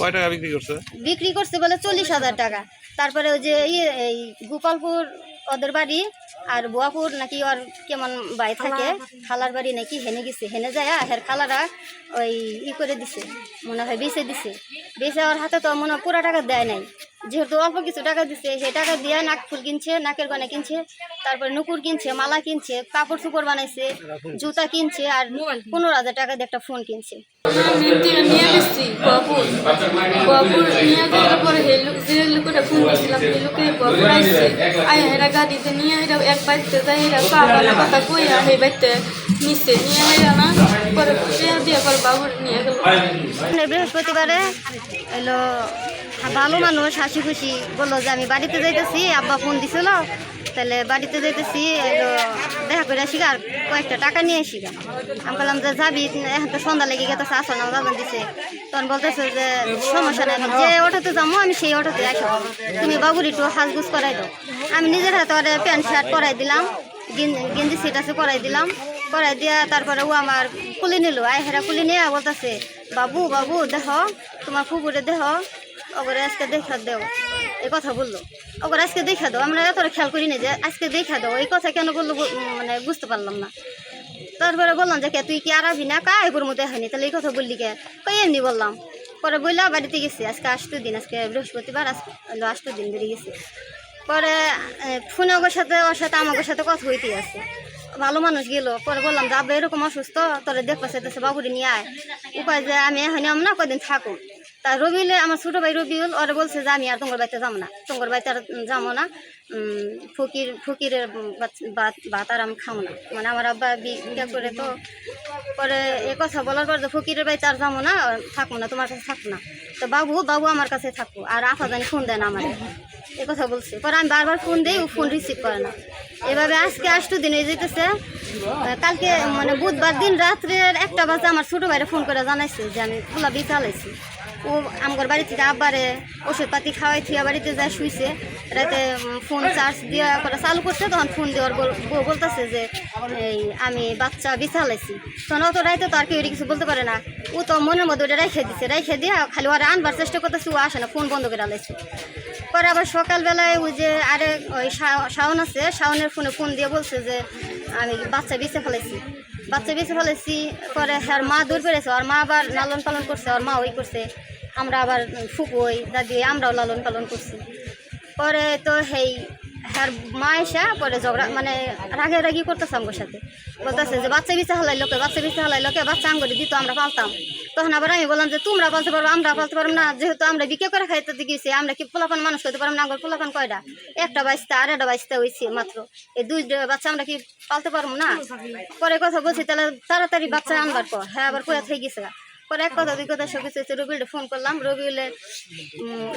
কয় টাকা বিক্রি করছে? বিক্রি করছে বলে চল্লিশ হাজার টাকা। তারপরে ওই যে ইয়ে এই গোপালপুর ওদের বাড়ি আর বুয়াপুর নাকি ওর কেমন বাড়ি থাকে খালার বাড়ি নাকি হেনে গেছে। হেনে যায় হের খালারা ওই ই করে দিছে মনে হয় বেচে দিছে। বেচে ওর হাতে তো মনে হয় পুরো টাকা দেয় নাই। যেহেতু অল্প কিছু টাকা দিছে সেই টাকা দিয়ে নাক ফুল কিনছে নাকের গয়না কিনছে তারপরে নুকুর কিনছে মালা কিনছে কাপড় চুপড় বানাইছে জুতা কিনছে আর পনেরো হাজার টাকা দিয়ে একটা ফোন কিনছে। নিয়ে নিয়ে গেছি বাবুর নিয়ে ফোন আইসে আই হেরা গাড়িতে নিয়ে এক নিচে নিয়ে বাবুর নিয়ে বৃহস্পতিবারে ভালো মানুষ হাসি খুশি বলল যে আমি বাড়িতে যাইতেছি, আব্বা ফোন দিছিল তাহলে বাড়িতে যেতেছি দেখা করে আসি আর কয়েকটা টাকা নিয়ে আসি। আমি বললাম যে যাবি, এখন তো সন্ধ্যা লেগে গেছে, আসো না দাদা দিছে। তখন বলতেছে যে সমস্যা নাই যে অটোতে যাব, আমি সেই অটোতে আসো। তুমি বাবুর একটু হাজগুজ করাই দাও। আমি নিজের হাতে ওরে প্যান্ট শার্ট করাই দিলাম গেঞ্জি সেট আছে করাই দিলাম। করাই দিয়া তারপরে ও আমার কুলি নিল আই হেরা কুলি নিয়ে বলতেছে, বাবু বাবু, দেহ, তোমার পুকুরে দেহ, ওগরে আজকে দেখা দেও। এই কথা বলল। ওগরে আজকে দেখা দাও, আমরা এতটা খেয়াল করি না যে আজকে দেখা দাও, এই কথা কেন বলল মানে বুঝতে পারলাম না। তারপরে বললাম যে কে, তুই কি আর আবি না? কা এগুলোর মধ্যে হয়নি? তাহলে এই কথা বললি কে? কই এমনি বললাম। পরে বললাম বাড়িতে গেছি, আজকে আসতো দিন, আজকে বৃহস্পতিবার হলো আসতো দিন, বেরিয়ে গেছি। পরে ফোনে ওর সাথে ওর সাথে আমার সাথে কথা হইতে আছে। ভালো মানুষ গেল, পরে বললাম যে, আব্বা এরকম অসুস্থ, তোরে দেখবা চাইতেছে, বাবুরে নিয়ে আয়। উপায় যে আমি এখন না কদিন থাকুন তা রবিউলে আমার ছোটো ভাই রবিউল ওরা বলছে যে আমি আর তোমার বাড়িতে যাব না। তোমার বাড়িতে আর যাব না। ফকির, ফকিরের ভাত আর আমি খাব না। মানে আমার আব্বা বিয়ে করে তো পরে এ কথা বলার পর যে ফকিরের বাড়িতে আর যাব না, থাকব না, তোমার কাছে থাকব না। তো বাবু বাবু আমার কাছে থাকব, আর আফা জানি ফোন দেয় না আমার। এ কথা বলছে। পরে আমি বারবার ফোন দিই, ও ফোন রিসিভ করে না। এভাবে আজকে আষ্টু দিন হয়ে যেতেছে কালকে মানে বুধবার দিন রাত্রের একটা বাজে আমার ছোটো ভাইরে ফোন করে জানাইছে যে আমি খোলা বি চালাইছি। ও আমার বাড়িতে আব্বারে ওষুধপাতি খাওয়াই থিয়া বাড়িতে যায় শুইছে, রাতে ফোন চার্জ দিয়ে করে চালু করছে, তখন ফোন দেওয়ার বউ বলতেছে যে, এই, আমি বাচ্চা বিছালাইছি। তখন অত রাইতে তো আর কেউ কিছু বলতে পারে না। ও তো মনের মধ্যে ওটা রেখে দিছে, রেখে দিয়ে খালি ওরা আনবার চেষ্টা করতেছে, ও আসে না ফোন বন্ধ করে আলাইছে পরে আবার সকালবেলায় ওই যে আরে ওই শাওন আছে, শাওনের ফোনে ফোন দিয়ে বলছে যে, আমি বাচ্চা বেঁচে ফেলেছি বাচ্চা বেশি ফেলেছি, পরে আর মা দূর পেরেছে আর মা আবার লালন পালন করছে, আর মা ওই করছে। আমরা আবার ফুকুই দাদি, আমরাও লালন পালন করছি। পরে তো সেই আর মা এসা পরে ঝগড়া মানে রাগে রাগি করতেছে আমার সাথে। বলতেছে যে, বাচ্চা বিচা হালাই লোকে, বাচ্চা বিচা হালাই লোকে, বাচ্চা আঙ্গুরি দিত, আমরা পালতাম। তখন আবার আমি বললাম যে, তোমরা পালতে পারব আমরা পালতে পারব না, যেহেতু আমরা বিক্রি করে খাইতে গেছি আমরা কি পোলাপান মানুষ করতে পারব না? আমার পোলাপান কয়টা একটা বাচ্চা আর একটা বাচ্চা হয়েছে মাত্র। এই দুই বাচ্চা আমরা কি পালতে পারব না? পরে কথা বলছি, তাহলে তাড়াতাড়ি বাচ্চা আনবার পর হ্যাঁ আবার কোয়া থেকে গেছে। পরে এক কথা, দুই কথা সব কিছু হচ্ছে রবিউলে ফোন করলাম রবিউলে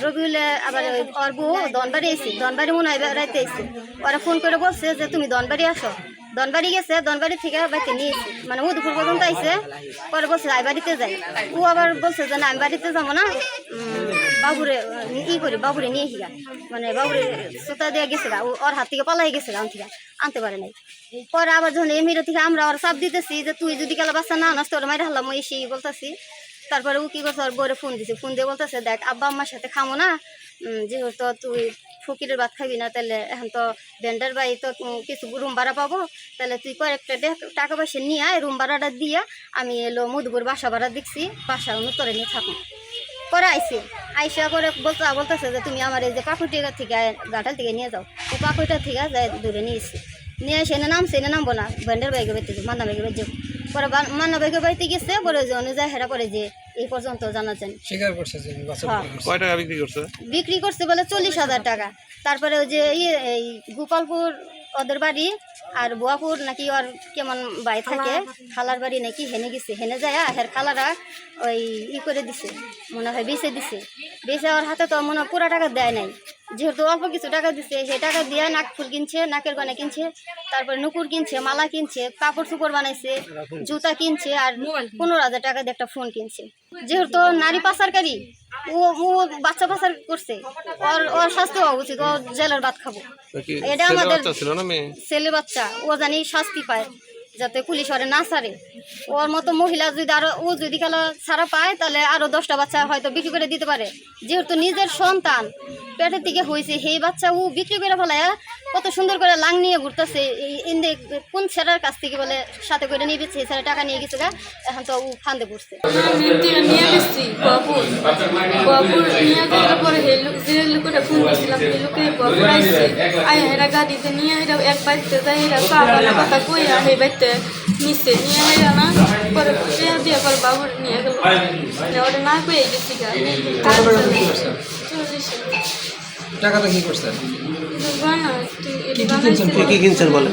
রবিউলে আবার ওর বউ দনবাড়ি এসে ধনবাড়ি মনে হয় রাইতে এসে ওরা ফোন করে বলছে যে, তুমি দনবাড়ি আসো? দনবাড়ি গেছে, দনবাড়ি থেকে বাড়িতে নিয়ে মানে ও দুপুর পর্যন্ত আইসে পরে বলছে আই বাড়িতে যাই ও আবার বলছে যে, না, আমি বাড়িতে যাব না। বাবুরে ই করি বাবুরে নিয়ে হিগা মানে বাবুরে সোতা দিয়ে গেছে গা ওর হাত থেকে পালাই গেছে গা থেকে আনতে পারে নাই। পরে আবার যখন এমিরো থেকে আমরা ওর চাপ দিতেছি যে, তুই যদি গেলে বাচ্চা না নষ্ট ওর মাইরে হারলাম ওই সেই বলতেছি। তারপরে ও কি করছে, ওর বরে ফোন দিছে, ফোন দিয়ে বলতেছে, দেখ, আব্বা আম্মার সাথে খামো না যেহেতু তুই ফকিরের ভাত খাবি না, তাহলে এখন তো ভেন্ডার বাড়ি তো কিছু রুম ভাড়া পাবো। তাহলে তুই কয়েকটা টাকা পয়সা নিয়ে আয় রুম ভাড়াটা দিয়ে আমি এলো মধুপুর বাসা ভাড়া দেখছি বাসা অনুতরে নিয়ে থাকো। পরে আইসি। আইসা করে বলতে বলতেছে যে তুমি আমার এই যে পাকুটিয়া থেকে গাটাল থেকে নিয়ে যাও। ও পাকুটা থেকে যাই দূরে নিয়ে এসছি নিয়ে এসে এনে নামছে, এনে নামবো না। ভেন্ডার বাইকে বাড়িতে মান্না বাইকে বাড়িতে যাব। পরে মান্না বাইকে বাড়িতে গেছে, পরে যে অনুযায়ী হেরা পরে যে এই পর্যন্ত জানাচ্ছেন। স্বীকার করছে যে বাচ্চা হ্যাঁ। কয় টাকা বিক্রি করছে? বিক্রি করছে বলে চল্লিশ হাজার টাকা। তারপরে ওই যে ইয়ে এই গোপালপুর ওদের বাড়ি আর বুয়াপুর নাকি ওর কেমন বাই থাকে? খালার বাড়ি। নাকি হেনে গেছে। হেনে যায় হের খালারা ওই ই করে দিছে। মনে হয় বেঁচে দিছে। বেঁচে ওর হাতে তো মনে হয় পুরা টাকা দেয় নাই। যেহেতু অল্প কিছু টাকা দিছে সেই টাকা দিয়ে নাক ফুল কিনছে নাকের গয়না কিনছে তারপরে নুকুর কিনছে মালা কিনছে কাপড় চুপড় বানাইছে জুতা কিনছে আর পনেরো হাজার টাকা দিয়ে একটা ফোন কিনছে। যেহেতু নারী পাচারকারী ও ও বাচ্চা পাচার করছে ওর ওর শাস্তি হওয়া উচিত ও জেলের ভাত খাব। এটা আমাদের- ছেলে বাচ্চা ও জানি শাস্তি পায়। যাতে পুলিশ ওরে না ছাড়ে। ওর মতো মহিলা যদি আরও, ও যদি খেলা ছাড়া পায়, তাহলে আরও দশটা বাচ্চা হয়তো বিক্রি করে দিতে পারে। যেহেতু নিজের সন্তান, পেটের দিকে হয়েছে সেই বাচ্চা ও বিক্রি করে ফেলায় কত সুন্দর করে লাং নিয়ে ঘুরতেছে ইন্দে কোন ছেলের কাছ থেকে বলে সাথে করে নিয়ে গেছে ছেলে টাকা নিয়ে গেছে এখন তো ও ফান্দে থেকে নিয়ে এক যাই বাড়িতে নিচে নিয়ে হেরা না পরে সে দিয়ে পরে বাবুর নিয়ে গেল। ওটা না কয়ে গেছি টাকাটা কি বানাইছে কি কিনছেন? বন্ধ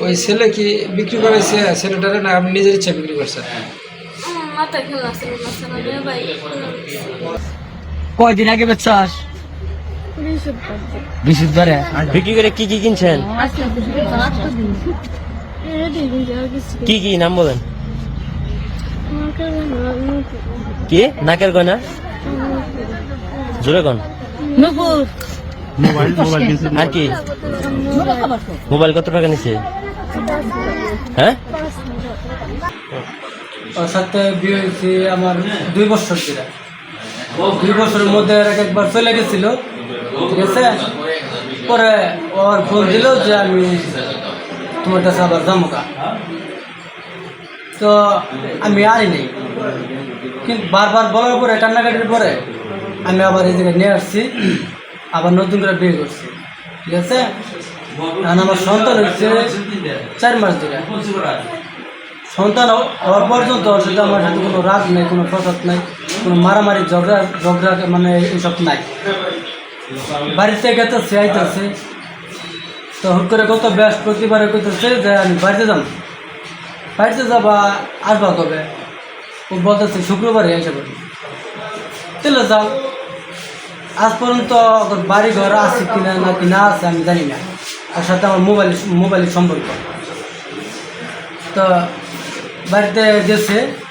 ওই ছেলে কি বিক্রি করেছে ছেলেটারে না আপনি নিজের ইচ্ছা বিক্রি করছেন কয়দিন আগে বেচাস বৃহস্পতিবারে। বিক্রি করে কি কি কিনছেন? কি কি নাম বলেন। কি? নাকের গয়না? জোরে কন। আর কি? মোবাইল কত টাকা নিছে? হ্যাঁ? সাথে বিয়ে হয়েছে আমার দুই বছর ধরে। দুই বছরের মধ্যে আগে একবার চলে গেছিল। ঠিক আছে? পরে ওর ফোন দিল যে আমি তোমার কাছে আবার জামুকা তো আমি আনি নেই। কিন্তু বারবার বলার পরে, কান্নাকাটির পরে আমি আবার এই নিয়ে আসছি। আবার নতুন করে বিয়ে করছি। ঠিক আছে? আমার সন্তান হচ্ছে চার মাস ধরে। সন্তান হওয়ার পর্যন্ত সাথে আমার সাথে কোনো রাগ নেই, কোনো ফসত নাই, কোনো মারামারি, ঝগড়া ঝগড়া মানে এইসব নাই। বাড়িতে গেছে সে আইতেছে। তো হুট করে কত বৃহস্পতিবারে কইতেছে যে আমি বাড়িতে যাব বাড়িতে যাবা আসবা কবে? ও বলতেছে শুক্রবারে এসে পড়ি। তাহলে যাও। আজ পর্যন্ত বাড়ি ঘর আছে কিনা না কি না আছে আমি জানি না। আর সাথে আমার মোবাইল মোবাইলের সম্পর্ক। তো বাড়িতে গেছে।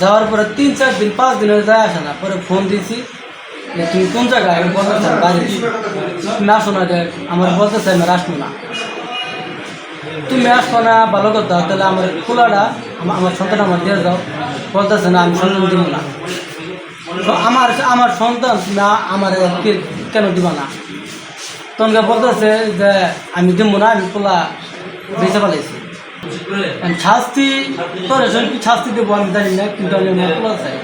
যাওয়ার পরে তিন চার দিন, পাঁচ দিন হয়ে যায় আসে না। পরে ফোন দিয়েছি যে তুমি কোন জায়গায়? আমি বলতেছি আমি বাড়ি। না যে, আমার বলতেছে আমি আর আসব না। তুমি আসব না, ভালো কথা, তাহলে আমার খোলাটা, আমা- আমার সন্তান আমার দিয়ে যাও। বলতেছে না, আমি সন্তান দিব না। আমার আমার সন্তান না, আমার কেন দিব না? তখনকে বলতেছে যে, আমি দিব না, আমি পোলা বেঁচে পালাইছি শাস্তি কি শাস্তি দেবো আমি জানি না কিন্তু আমি চাই।